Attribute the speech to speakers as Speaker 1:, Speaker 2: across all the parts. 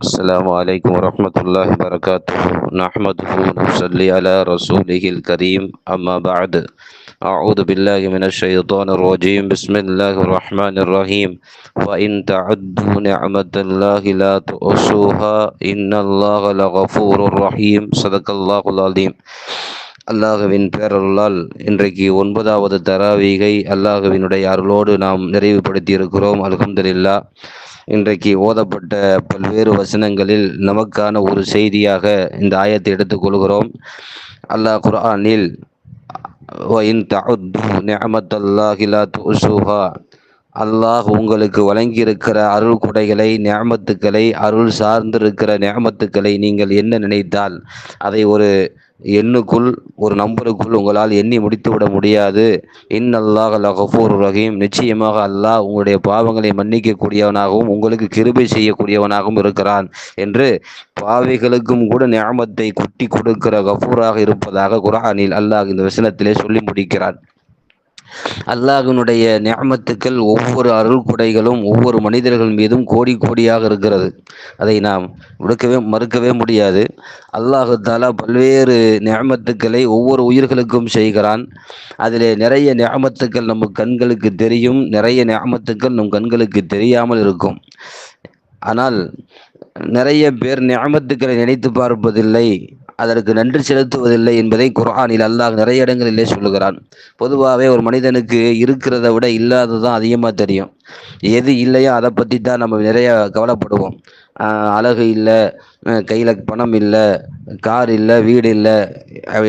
Speaker 1: السلام عليكم ورحمة الله وبركاته نحمده ونصلي على رسوله الكريم أما بعد أعوذ بالله من الشيطان الرجيم بسم الله الرحمن الرحيم وإن تعدوا نعمة الله لا تؤسوها إن الله لغفور رحيم صدق الله العظيم அல்லாஹுவின் பேரருளால் இன்றைக்கு ஒன்பதாவது தராவீகை அல்லாஹுவினுடைய அருளோடு நாம் நிறைவுபடுத்தி இருக்கிறோம் அல்ஹம்துலில்லா இன்றைக்கு ஓதப்பட்ட பல்வேறு வசனங்களில் நமக்கான ஒரு செய்தியாக இந்த ஆயத்தை எடுத்துக்கொள்கிறோம் அல்லாஹ் குர்ஆனில் அல்லாஹ் உங்களுக்கு வழங்கியிருக்கிற அருள் குடைகளை நியமத்துக்களை அருள் சார்ந்திருக்கிற நியமத்துக்களை நீங்கள் என்ன நினைத்தால் அதை ஒரு எண்ணுக்குள் ஒரு நம்பருக்குள் உங்களால் எண்ணி முடித்து விட முடியாது. இன் அல்லாஹ் லகஃபூர் ரஹீம். நிச்சயமாக அல்லாஹ் உங்களுடைய பாவங்களை மன்னிக்கக்கூடியவனாகவும் உங்களுக்கு கிருபை செய்யக்கூடியவனாகவும் இருக்கிறான் என்று பாவிகளுக்கும் கூட ஞாபத்தை குட்டி கொடுக்கிற கஃபூராக இருப்பதாக குரானில் அல்லாஹ் இந்த வசனத்திலே சொல்லி முடிக்கிறான். அல்லாஹினுடைய நியமத்துக்கள் ஒவ்வொரு அருள் குடைகளும் ஒவ்வொரு மனிதர்கள் மீதும் கோடி கோடியாக இருக்கிறது. அதை நாம் விடுக்கவே மறுக்கவே முடியாது. அல்லாஹு தாலா பல்வேறு நியமத்துக்களை ஒவ்வொரு உயிர்களுக்கும் செய்கிறான். அதிலே நிறைய நியமத்துக்கள் நம்ம கண்களுக்கு தெரியும் நிறைய நியமத்துக்கள் நம் கண்களுக்கு தெரியாமல் இருக்கும். ஆனால் நிறைய பேர் நியமத்துக்களை நினைத்து பார்ப்பதில்லை. அதற்கு நன்றி செலுத்துவதில்லை என்பதை குரானில் அல்லாஹ் நிறைய இடங்களிலே சொல்லுகிறான். பொதுவாகவே ஒரு மனிதனுக்கு இருக்கிறத விட இல்லாததான் அதிகமாக தெரியும். எது இல்லையோ அதை பற்றி தான் நம்ம நிறைய கவலைப்படுவோம். அழகு இல்லை கையில் பணம் இல்லை கார் இல்லை வீடு இல்லை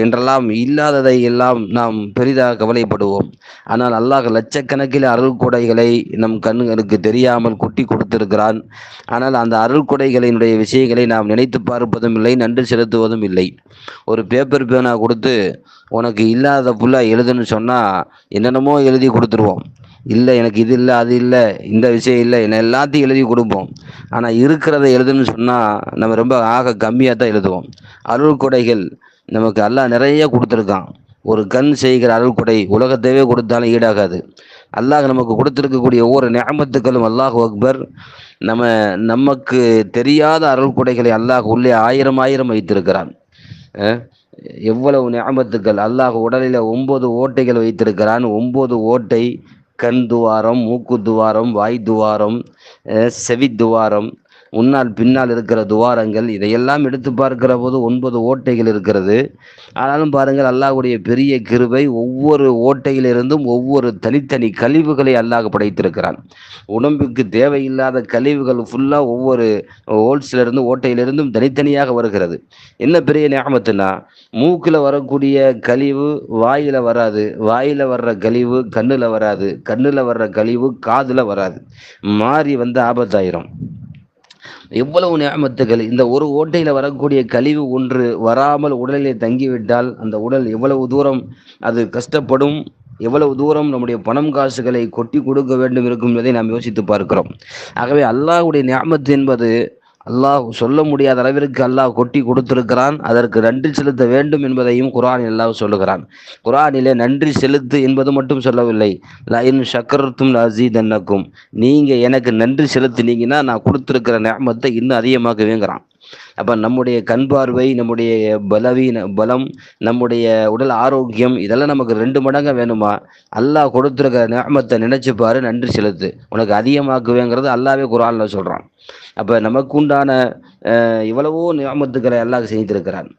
Speaker 1: என்றெல்லாம் இல்லாததை எல்லாம் நாம் பெரிதாக கவலைப்படுவோம். ஆனால் அல்லாஹ் லட்சக்கணக்கில் அருள் கொடைகளை நம் கண்களுக்கு தெரியாமல் கொட்டி கொடுத்திருக்கிறான். ஆனால் அந்த அருள் கொடைகளினுடைய விஷயங்களை நாம் நினைத்து பார்ப்பதும் இல்லை நன்றி செலுத்துவதும் இல்லை. ஒரு பேப்பர் பேனா கொடுத்து உனக்கு இல்லாத ஃபுல்லாக எழுதுன்னு சொன்னால் என்னென்னமோ எழுதி கொடுத்துருவோம். இல்லை எனக்கு இது இல்லை அது இல்லை இந்த விஷயம் இல்லை என்ன எல்லாத்தையும் எழுதி கொடுப்போம். ஆனால் இருக்கிறத எழுதுன்னு சொன்னால் நம்ம ரொம்ப ஆக கம்மியாக தான் எழுதுவோம். அருள் கொடைகள் நமக்கு எல்லாம் நிறைய கொடுத்துருக்கான். ஒரு கண் செய்கிற அருள் கொடை உலகத்தையே கொடுத்தாலும் ஈடாகாது. அல்லாஹ் நமக்கு கொடுத்துருக்கக்கூடிய ஒவ்வொரு நியமத்துக்களும் அல்லாஹ் அக்பர். நம்ம நமக்கு தெரியாத அருள் கொடைகளை அல்லாஹ் உள்ளே ஆயிரம் ஆயிரம் வைத்திருக்கிறான். எவ்வளவு ஞாபத்துக்கள் அல்லாஹ் உடலில் ஒன்பது ஓட்டைகள் வைத்திருக்கிறான். ஒன்பது ஓட்டை கண் துவாரம் மூக்கு துவாரம் வாய் துவாரம் செவி துவாரம் முன்னால் பின்னால் இருக்கிற துவாரங்கள் இதையெல்லாம் எடுத்து பார்க்கிற போது ஒன்பது ஓட்டைகள் இருக்கிறது. ஆனாலும் பாருங்கள் அல்லாஹுடைய பெரிய கிருபை ஒவ்வொரு ஓட்டையிலிருந்தும் ஒவ்வொரு தனித்தனி கழிவுகளை அல்லாஹ் படைத்திருக்கிறான். உடம்புக்கு தேவையில்லாத கழிவுகள் ஃபுல்லாக ஒவ்வொரு ஹோல்ஸிலிருந்து ஓட்டையிலிருந்தும் தனித்தனியாக வருகிறது. என்ன பெரிய ஞாபகத்துனா மூக்கில் வரக்கூடிய கழிவு வாயில் வராது. வாயில் வர்ற கழிவு கண்ணில் வராது. கண்ணில் வர்ற கழிவு காதில் வராது. மாறி வந்து ஆபத்தாயிரும். எவ்வளவு நியமத்துகள்? இந்த ஒரு ஓட்டையில் வரக்கூடிய கழிவு ஒன்று வராமல் உடலிலே தங்கிவிட்டால் அந்த உடல் எவ்வளவு தூரம் அது கஷ்டப்படும்? எவ்வளவு தூரம் நம்முடைய பணம் காசுகளை கொட்டி கொடுக்க வேண்டும் இருக்கும் என்பதை நாம் யோசித்து பார்க்கிறோம். ஆகவே அல்லாஹுடைய நியாமத்து என்பது அல்லாஹ் சொல்ல முடியாத அளவிற்கு அல்லாஹ் கொட்டி கொடுத்திருக்கிறான். அதற்கு நன்றி செலுத்த வேண்டும் என்பதையும் குரான் அல்லாஹ் சொல்லுகிறான். குரானிலே நன்றி செலுத்து என்பது மட்டும் சொல்லவில்லை. லயின் சக்கரத்தும் அசீதன்னக்கும் நீங்கள் எனக்கு நன்றி செலுத்தினீங்கன்னா நான் கொடுத்துருக்கிற நேமத்தை இன்னும் அதிகமாக்குவேங்கிறான். அப்போ நம்முடைய கண் பார்வை நம்முடைய பலவீன பலம் நம்முடைய உடல் ஆரோக்கியம் இதெல்லாம் நமக்கு ரெண்டு மடங்கு வேணுமா? அல்லாஹ் கொடுத்துருக்கிற நியமத்தை நினைச்சு பாரு நன்றி செலுத்து. உனக்கு அதிகமாக்குவேங்கிறது அல்லாவே குரான்ல சொல்கிறான் அப்போ நமக்கு உண்டான இவ்வளவோ நியமத்துக்களை அல்லாஹ் செய்திருக்கிறான்.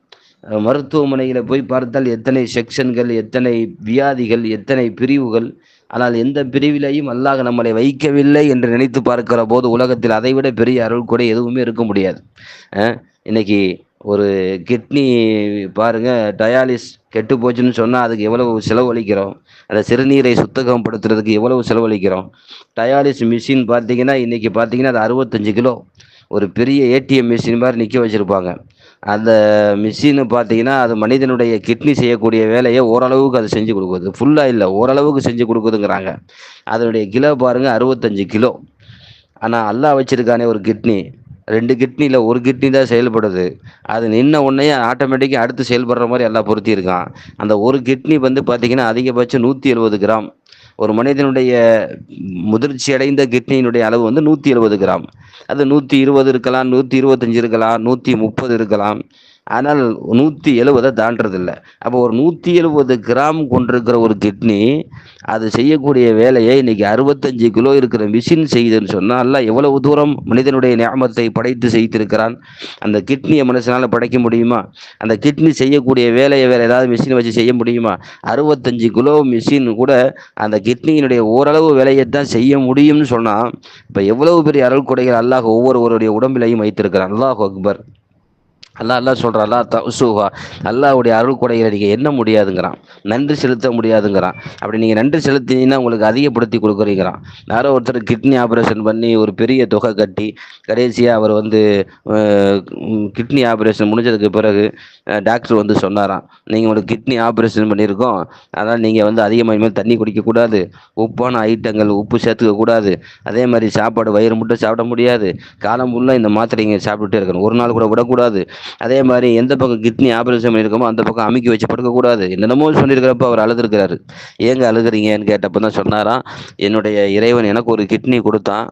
Speaker 1: மருத்துவமனையில் போய் பார்த்தால் எத்தனை செக்ஷன்கள் எத்தனை வியாதிகள் எத்தனை பிரிவுகள் ஆனால் எந்த பிரிவிலையும் அல்லாஹ் நம்மளை வைக்கவில்லை என்று நினைத்து பார்க்கிற போது உலகத்தில் அதைவிட பெரிய அருள் கூட எதுவுமே இருக்க முடியாது. இன்னைக்கு ஒரு கிட்னி பாருங்க டயாலிஸ் கெட்டு போச்சுன்னு சொன்னால் அதுக்கு எவ்வளவு செலவழிக்கிறோம்? அந்த சிறுநீரை சுத்தகப்படுத்துறதுக்கு எவ்வளவு செலவழிக்கிறோம்? டயாலிஸ் மிஷின் பார்த்தீங்கன்னா இன்னைக்கு பார்த்தீங்கன்னா அது அறுபத்தஞ்சு கிலோ. ஒரு பெரிய ஏடிஎம் மிஷின் மாதிரி நிற்க வச்சுருப்பாங்க. அந்த மிஷினு பார்த்தீங்கன்னா அது மனிதனுடைய கிட்னி செய்யக்கூடிய வேலையை ஓரளவுக்கு அது செஞ்சு கொடுக்குது. ஃபுல்லாக இல்லை ஓரளவுக்கு செஞ்சு கொடுக்குதுங்கிறாங்க. அதனுடைய கிலோ பாருங்கள் அறுபத்தஞ்சு கிலோ. ஆனால் அல்லாஹ் வச்சுருக்கானே ஒரு கிட்னி ரெண்டு கிட்னியில் ஒரு கிட்னி தான் செயல்படுது. அது நின்ன உடனே ஆட்டோமேட்டிக்காக அடுத்து செயல்படுற மாதிரி எல்லாம் பொருத்தி இருக்கான் அந்த ஒரு கிட்னி வந்து பார்த்திங்கன்னா அதிகபட்சம் நூற்றி எழுபது கிராம். ஒரு மனிதனுடைய முதிர்ச்சி அடைந்த கிட்னியினுடைய அளவு வந்து நூற்றி எழுபது கிராம். அது நூற்றி இருபது இருக்கலாம் நூற்றி இருபத்தஞ்சு இருக்கலாம் நூற்றி முப்பது இருக்கலாம். ஆனால் நூற்றி எழுபதை தாண்டதில்ல அப்போ ஒரு நூற்றி எழுபது கிராம் கொண்டிருக்கிற ஒரு கிட்னி அது செய்யக்கூடிய வேலையை இன்னைக்கு அறுபத்தஞ்சு கிலோ இருக்கிற மிஷின் செய்யுதுன்னு சொன்னால் அல்ல எவ்வளவு தூரம் மனிதனுடைய ஞாபகத்தை படைத்து செய்திருக்கிறான்? அந்த கிட்னியை மனுஷனால் படைக்க முடியுமா? அந்த கிட்னி செய்யக்கூடிய வேலையை வேறு ஏதாவது மிஷினை வச்சு செய்ய முடியுமா? அறுபத்தஞ்சு கிலோ மிஷின் கூட அந்த கிட்னியினுடைய ஓரளவு வேலையை தான் செய்ய முடியும்னு சொன்னால் இப்போ எவ்வளவு பெரிய அருள் கொடைகள் அல்லாஹ் ஒவ்வொருவருடைய உடம்பிலையும் வைத்திருக்கிறான். அல்லாஹ் அக்பர். அல்லா அல்லா சொல்கிற அல்லா தசுஹா அல்லாவுடைய அருள் கொடைகளை நீங்கள் என்ன முடியாதுங்கிறான். நன்றி செலுத்த முடியாதுங்கிறான். அப்படி நீங்கள் நன்றி செலுத்தினீங்கன்னா உங்களுக்கு அதிகப்படுத்தி கொடுக்குறீங்கிறான். யாரோ ஒருத்தர் கிட்னி ஆப்ரேஷன் பண்ணி ஒரு பெரிய தொகை கட்டி கடைசியாக அவர் வந்து கிட்னி ஆப்ரேஷன் முடிஞ்சதுக்கு பிறகு டாக்டர் வந்து சொன்னாராம் நீங்கள் உங்களுக்கு கிட்னி ஆப்ரேஷன் பண்ணியிருக்கோம். அதனால் நீங்கள் வந்து அதிகமாக இனிமேல் தண்ணி குடிக்கக்கூடாது உப்பான ஐட்டங்கள் உப்பு சேர்த்துக்க கூடாது. அதே மாதிரி சாப்பாடு வயிறு முட்டை சாப்பிட முடியாது. காலம் ஃபுல்லாக இந்த மாத்திரைங்க சாப்பிட்டுட்டே இருக்கணும். ஒரு நாள் கூட விடக்கூடாது. அதே மாதிரி எந்த பக்கம் கிட்னி ஆபரேஷன் பண்ணியிருக்கோமோ அந்த பக்கம் அமைக்கி வச்சு படுக்கக்கூடாது. என்னென்னமோ சொல்லியிருக்கிறப்ப அவர் அழுதுருக்கிறாரு. ஏங்க அழுகிறீங்கன்னு கேட்டப்போ தான் சொன்னாராம். என்னுடைய இறைவன் எனக்கு ஒரு கிட்னி கொடுத்தான்.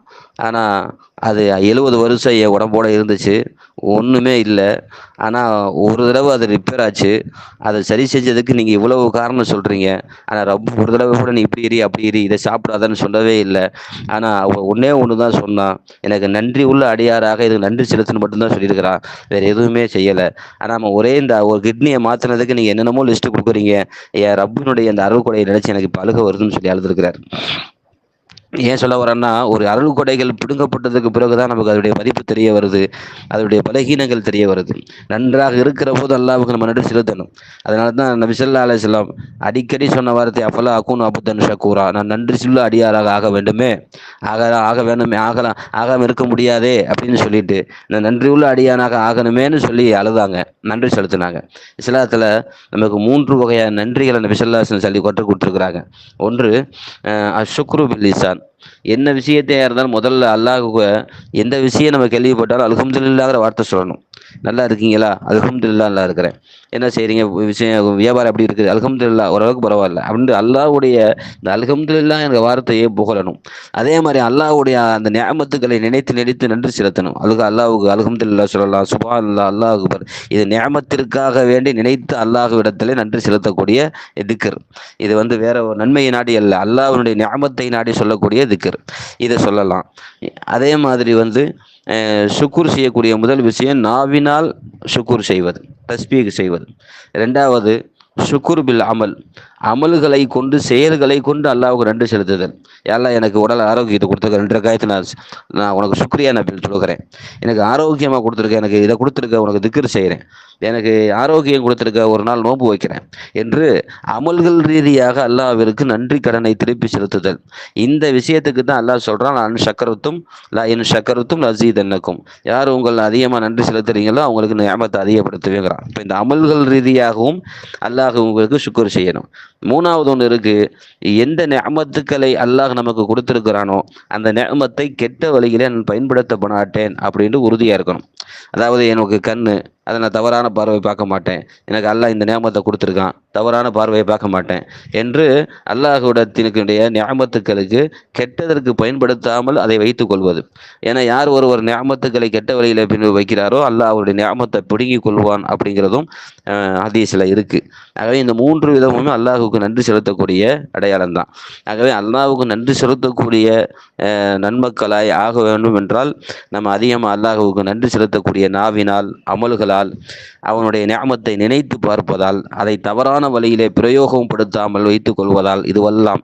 Speaker 1: ஆனால் அது எழுபது வருஷம் என் உடம்போட இருந்துச்சு. ஒன்றுமே இல்லை. ஆனால் ஒரு தடவை அது ரிப்பேர் ஆச்சு. அதை சரி செஞ்சதுக்கு நீங்கள் இவ்வளவு காரணம் சொல்கிறீங்க ஆனால் ரொம்ப ஒரு தடவை கூட நீ இப்படி இரு அப்படி இரு இதை சாப்பிடாதன்னு சொல்லவே இல்லை. ஆனால் அவள் ஒன்றே ஒன்று தான் சொன்னான் எனக்கு நன்றி உள்ள அடியாராக இதுக்கு நன்றி செலுத்தணும் மட்டும்தான் சொல்லியிருக்கிறான் வேறு எதுவுமே செய்யலை. ஆனால் நம்ம ஒரே இந்த ஒரு கிட்னியை மாற்றினதுக்கு நீங்கள் என்னென்னமோ லிஸ்ட்டு கொடுக்குறீங்க. என் ரப்பினுடைய அந்த அருள் கொடையை நினச்சி எனக்கு பழுக வருதுன்னு சொல்லி அழுதுருக்கிறார். ஏன் சொல்ல வரேன்னா ஒரு அருள் கொடைகள் பிடுங்கப்பட்டதுக்கு பிறகுதான் நமக்கு அதனுடைய மதிப்பு தெரிய வருது அதனுடைய பலகீனங்கள் தெரிய வருது. நன்றாக இருக்கிற போது அல்லாவுக்கு நம்ம நடு செலுத்தணும். அதனால தான் நபி சொல்லா அலிஸ்லாம் அடிக்கடி சொன்ன வார்த்தை அப்பலா அக்கூன் அபுத்தன் ஷக்கூரா நான் நன்றி சொல்ல அடியாராக ஆக வேண்டுமே. ஆக ஆக வேண்டுமே ஆகலாம் ஆகாமல் இருக்க முடியாதே அப்படின்னு சொல்லிட்டு நான் நன்றி உள்ள அடியானாக ஆகணுமேன்னு சொல்லி அழுதாங்க. நன்றி செலுத்தினாங்க. இஸ்லாத்தில் நமக்கு மூன்று வகையான நன்றிகளை நபி சொல்லா சொல்லி கொட்டு கொடுத்துருக்குறாங்க. ஒன்று அஷுக்ரு பில்லிசான் என்ன விஷயத்தையாக இருந்தாலும் முதல்ல அல்லாஹுக்கு எந்த விஷயம் நம்ம கேள்விப்பட்டாலும் அலகம்துல்லாங்கிற வார்த்தை சொல்லணும். நல்லா இருக்கீங்களா? அலகம்துல்லா நல்லா இருக்கிறேன். என்ன செய்கிறீங்க விஷயம் வியாபாரம் எப்படி இருக்குது? அலகம்துல்லா ஓரளவுக்கு பரவாயில்ல. அப்படின்னு அல்லாவுடைய இந்த அலகம்துல்லா என்ற வார்த்தையை புகழணும். அதே மாதிரி அல்லாஹ்வுடைய அந்த நியமத்துக்களை நினைத்து நினைத்து நன்றி செலுத்தணும். அதுக்கு அல்லாவுக்கு அலகம்துல்லா சொல்லலாம். சுபா அல்லா அல்லாஹ் அக்பர். இது நியமத்திற்காக வேண்டி நினைத்து அல்லாஹ்விடத்திலே நன்றி செலுத்தக்கூடிய திக்கர் இது வந்து வேற ஒரு நன்மையை நாடி அல்ல. அல்லாஹ்வுடைய நியமத்தை நாடி சொல்லக்கூடிய திக்கர் இதை சொல்லலாம். அதே மாதிரி வந்து சுக்குர் செய்யக்கூடிய முதல் விஷயம் நாவினால் சுக்குர் செய்வது தஸ்பீக் செய்வது. ரெண்டாவது சுக்குர் பில் அமல். அமல்களை கொண்டு செயல்களை கொண்டு அல்லாவுக்கு நன்றி செலுத்துதல். எல்லாம் எனக்கு உடல் ஆரோக்கியத்தை கொடுத்துருக்க ரெண்டு காயத்தை நான் நான் உனக்கு சுக்ரியா நான் சொல்கிறேன் எனக்கு ஆரோக்கியமாக கொடுத்துருக்க எனக்கு இதை கொடுத்துருக்க உனக்கு திக்கர் செய்கிறேன். எனக்கு ஆரோக்கியம் கொடுத்துருக்க ஒரு நாள் நோன்பு வைக்கிறேன் என்று அமல்கள் ரீதியாக அல்லாவிற்கு நன்றி கடனை திருப்பி செலுத்துதல். இந்த விஷயத்துக்கு தான் அல்லாஹ் சொல்கிறான் நான் சக்கரத்தும் லா என் சக்கரத்தும் லசீதன்னக்கும் யார் உங்கள் அதிகமாக நன்றி செலுத்துறீங்களோ அவங்களுக்கு ஞாபகத்தை அதிகப்படுத்துவேங்கிறான் இப்போ இந்த அமல்கள் ரீதியாகவும் அல்லாஹ் உங்களுக்கு சுக்கர் செய்யணும். மூணாவது ஒன்று இருக்கு எந்த நியமத்துக்களை அல்லாஹ் நமக்கு கொடுத்துருக்கிறானோ அந்த நியமத்தை கெட்ட வழியிலே நான் பயன்படுத்த மாட்டேன் அப்படின்ட்டு உறுதியாக இருக்கணும். அதாவது எனக்கு கண்ணு அதை நான் தவறான பார்வை பார்க்க மாட்டேன். எனக்கு அல்லாஹ் இந்த நியமத்தை கொடுத்துருக்கான். தவறான பார்வையை பார்க்க மாட்டேன். என்று அல்லாஹுடத்தினுடைய நியமத்துக்களுக்கு கெட்டதற்கு பயன்படுத்தாமல் அதை வைத்துக் கொள்வது. ஏன்னா யார் ஒருவர் நியமத்துக்களை கெட்ட வழியில் பின் வைக்கிறாரோ அல்லாஹ் அவருடைய நியமத்தை பிடுங்கி கொள்வான் அப்படிங்கிறதும் ஹதீஸில் இருக்குது ஆகவே இந்த மூன்று விதமுமே அல்லாஹுக்கு நன்றி செலுத்தக்கூடிய அடையாளம் தான். ஆகவே அல்லாஹுக்கு நன்றி செலுத்தக்கூடிய நன்மக்களாய் ஆக வேண்டும் என்றால் நம்ம அதிகமாக அல்லாஹுக்கு நன்றி செலுத்தக்கூடிய நாவினால் அமல்கள் அமல்களால் அவனுடைய ஞாபத்தை நினைத்து பார்ப்பதால் அதை தவறான வழியிலே பிரயோகம் படுத்தாமல் வைத்துக் கொள்வதால் இதுவெல்லாம்.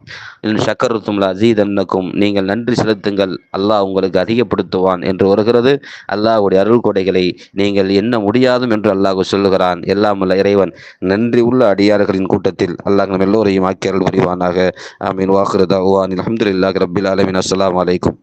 Speaker 1: சக்கரத்தும் அசீதன்னக்கும் நீங்கள் நன்றி செலுத்துங்கள். அல்லாஹ் உங்களுக்கு அதிகப்படுத்துவான் என்று வருகிறது. அல்லாஹுடைய அருள் கொடைகளை நீங்கள் என்ன முடியாதும் என்று அல்லாஹ் சொல்லுகிறான். எல்லாம் உள்ள இறைவன் நன்றி உள்ள அடியார்களின் கூட்டத்தில் அல்லாஹ் நம் எல்லோரையும் ஆக்கியர்கள் புரிவானாக. ஆமீன். வாக்குறதா அஹமதுல்லாஹ் ரபில் அலமின் அஸ்லாம் வலைக்கும்